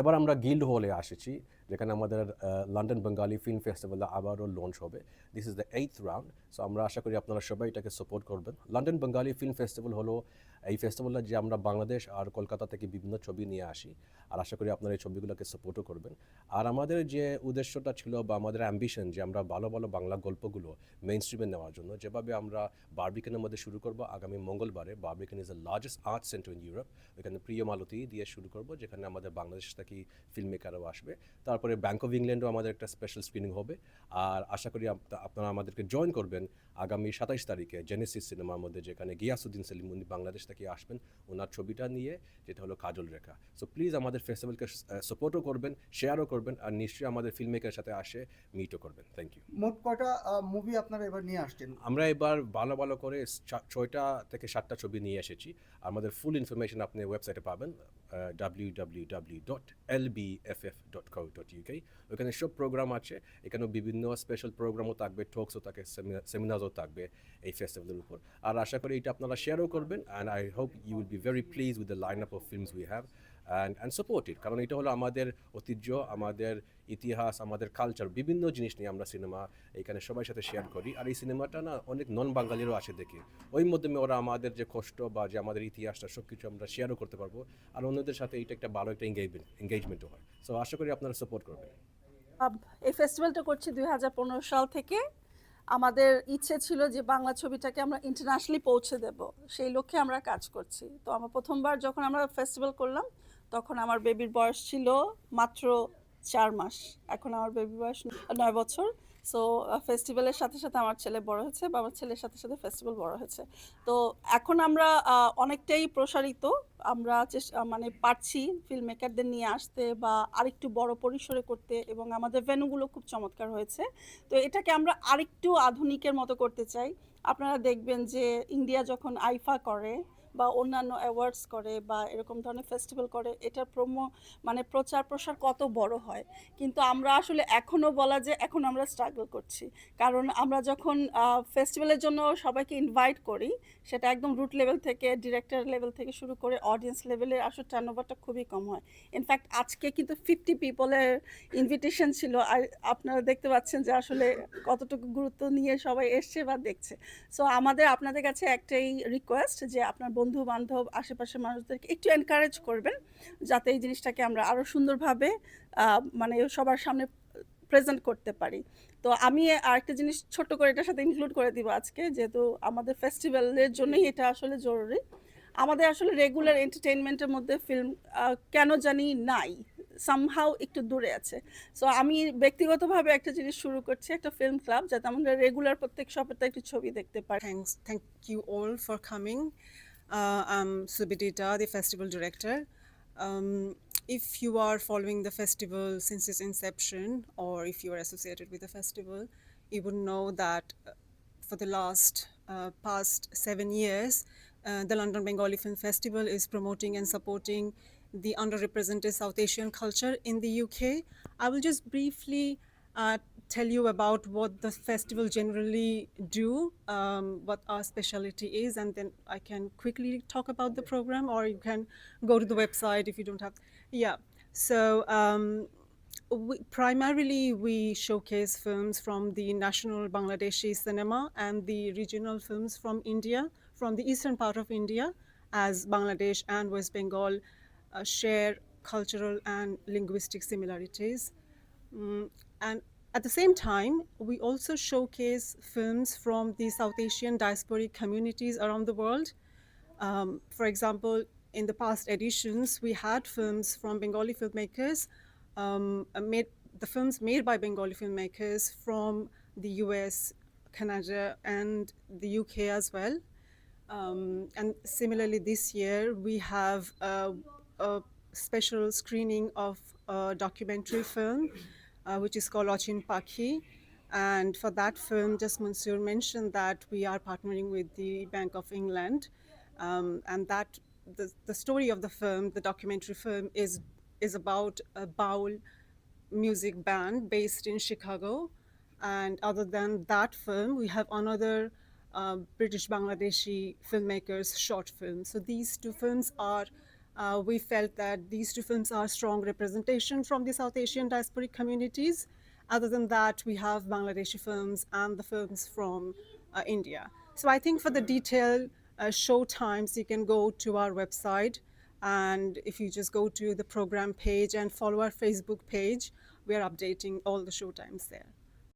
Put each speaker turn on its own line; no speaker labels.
এবার আমরা গিল্ড হলে আসেছি, যেখানে আমাদের লন্ডন বেঙ্গালি ফিল্ম ফেস্টিভ্যাল আবারও লঞ্চ হবে। This is the eighth round so আমরা আশা করি আপনারা সবাই এটাকে সাপোর্ট করবেন। লন্ডন বেঙ্গালি ফিল্ম ফেস্টিভ্যাল হলো এই ফেস্টিভ্যালে যে আমরা বাংলাদেশ আর কলকাতা থেকে বিভিন্ন ছবি নিয়ে আসি, আর আশা করি আপনারা এই ছবিগুলোকে সাপোর্টও করবেন। আর আমাদের যে উদ্দেশ্যটা ছিল বা আমাদের অ্যাম্বিশন যে আমরা ভালো ভালো বাংলা গল্পগুলো মেইন স্ট্রিমে নেওয়ার জন্য, যেভাবে আমরা বার্বিকেনের মধ্যে শুরু করব, আগামী মঙ্গলবারে Barbican is the largest art centre in Europe ওইখানে প্রিয় মালতী দিয়ে শুরু করব, যেখানে আমাদের বাংলাদেশ থেকে ফিল্ম মেকারও আসবে। তারপরে ব্যাংক অফ ইংল্যান্ডও আমাদের একটা স্পেশাল স্ক্রিনিং হবে। আর আশা করি আপনারা আমাদেরকে জয়েন করবেন আগামী সাতাইশ তারিখে জেনেসিস সিনেমার মধ্যে, যেখানে গিয়াসুদ্দিন সেলিম, উনি বাংলাদেশ থেকে আসবেন ওনার ছবিটা নিয়ে যেটা হলো কাজল রেখা। সো প্লিজ আমাদের ফেস্টিভ্যালকে সাপোর্টও করবেন শেয়ারও করবেন আর নিশ্চয়ই আমাদের ফিল্ম মেকারের সাথে আসে মিটও করবেন। থ্যাংক ইউ
মোট কটা মুভি আপনারা এবার নিয়ে আসছেন?
আমরা এবার ভালো ভালো করে ছয়টা থেকে সাতটা ছবি নিয়ে এসেছি। আমাদের ফুল ইনফরমেশন আপনি ওয়েবসাইটে পাবেন W W W dot L B F F dot co dot UK ওখানে সব প্রোগ্রাম আছে এখানেও বিভিন্ন স্পেশাল প্রোগ্রামও থাকবে টকসও থাকে সেমিনারও থাকবে এই ফেস্টিভ্যালের উপর। আর আশা করি এটা আপনারা শেয়ারও করবেন and I hope you will be very please with the line up of films we have and and support it কারণ এটা হলো আমাদের ঐতিহ্য, আমাদের ইতিহাস, আমাদের কালচার বিভিন্ন জিনিস নিয়ে আমরা সিনেমা এখানে সবার সাথে শেয়ার করি। আর এই সিনেমাটা না অনেক নন বাঙালিরও আসে দেখি। ওই মাধ্যমে ওরা আমাদের যে কষ্ট বা যে আমাদের ইতিহাসটা সব কিছু আমরা শেয়ারও করতে পারব। আর অন্যদের সাথে এটা একটা ভালো একটা এঙ্গেজমেন্ট এঙ্গেজমেন্টও হয়। সো আশা করি আপনারা সাপোর্ট করবেন।
এই ফেস্টিভ্যালটা করছি দুই হাজার পনেরো সাল থেকে। আমাদের ইচ্ছে ছিল যে বাংলা ছবিটাকে আমরা ইন্টারন্যাশনালি পৌঁছে দেব। সেই লক্ষ্যে আমরা কাজ করছি। তো আমার প্রথমবার যখন আমরা ফেস্টিভ্যাল করলাম, তখন আমার বেবির বয়স ছিল মাত্র চার মাস। এখন আমার বেবি বয়স নয় বছর। সো ফেস্টিভ্যালের সাথে সাথে আমার ছেলে বড় হয়েছে বা আমার ছেলের সাথে সাথে ফেস্টিভ্যাল বড় হয়েছে। তো এখন আমরা অনেকটাই প্রসারিত। আমরা মানে পারছি ফিল্ম মেকারদের নিয়ে আসতে বা আরেকটু বড় পরিসরে করতে এবং আমাদের ভেন্যুগুলো খুব চমৎকার হয়েছে। তো এটাকে আমরা আরেকটু আধুনিকের মতো করতে চাই। আপনারা দেখবেন যে ইন্ডিয়া যখন আইফা করে বা অন্যান্য অ্যাওয়ার্ডস করে বা এরকম ধরনের ফেস্টিভ্যাল করে, এটার প্রমো মানে প্রচার প্রসার কত বড় হয়। কিন্তু আমরা আসলে এখনও বলা যে এখন আমরা স্ট্রাগল করছি। কারণ আমরা যখন ফেস্টিভ্যালের জন্য সবাইকে ইনভাইট করি, সেটা একদম রুট লেভেল থেকে ডিরেক্টর লেভেল থেকে শুরু করে অডিয়েন্স লেভেলের আসলে টার্নওভারটা খুবই কম হয়। ইনফ্যাক্ট আজকে কিন্তু ফিফটি পিপলের ইনভিটেশন ছিল। আর আপনারা দেখতে পাচ্ছেন যে আসলে কতটুকু গুরুত্ব নিয়ে সবাই এসছে বা দেখছে। সো আমাদের, আপনাদের কাছে একটাই রিকোয়েস্ট যে আপনার বন্ধু বান্ধব আশেপাশের মানুষদেরকে একটু এনকারেজ করবেন যাতে এই জিনিসটাকে আমরা আরও সুন্দরভাবে মানে সবার সামনে প্রেজেন্ট করতে পারি। তো আমি আরেকটা জিনিস ছোট্ট করে এটার সাথে ইনক্লুড করে দিব আজকে যেহেতু আমাদের ফেস্টিভ্যালের জন্যই এটা আসলে জরুরি। আমাদের আসলে রেগুলার এন্টারটেইনমেন্টের মধ্যে ফিল্ম কেন জানি নাই সামহাও একটু দূরে আছে। সো আমি ব্যক্তিগতভাবে একটা জিনিস শুরু করছি একটা ফিল্ম ক্লাব যাতে আমরা রেগুলার প্রত্যেক সপ্তাহে একটু ছবি দেখতে পারি।
Thanks, thank you all for coming. Uh, I'm Subidita, the festival director. Um, if you are following the festival since its inception, or if you are associated with the festival, you would know that uh, for the last uh, past seven years, uh, the London Bengali Film Festival is promoting and supporting the underrepresented South Asian culture in the UK. I will just briefly uh, tell you about what the festival generally do, um, what our specialty is, and then I can quickly talk about the program, or you can go to the website if you don't have. Yeah. So um, we, primarily we showcase films from the national Bangladeshi cinema and the regional films from India, from the eastern part of India, as Bangladesh and West Bengal uh, share cultural and linguistic similarities. Mm, and at the same time, we also showcase films from the South Asian diasporic communities around the world. Um, for example, in the past editions, we had films from Bengali filmmakers, um, uh, made the films made by Bengali filmmakers from the US, Canada, and the UK as well. Um, and similarly, this year we have a, a special screening of a documentary film, uh, which is called Ochin Pakhi. And for that film, just Monsieur mentioned that we are partnering with the Bank of England, um, and that the, the story of the film, the documentary film, is is about a bowl music band based in Chicago. And other than that film, we have another uh, British Bangladeshi filmmakers' short film. So these two films are. Uh, we felt that these two films are strong representation from the South Asian diasporic communities. Other than that, we have Bangladeshi films and the films from uh, India. So I think for the detailed uh, show times, you can go to our website. And if you just go to the program page and follow our Facebook page, we are updating all the show times there.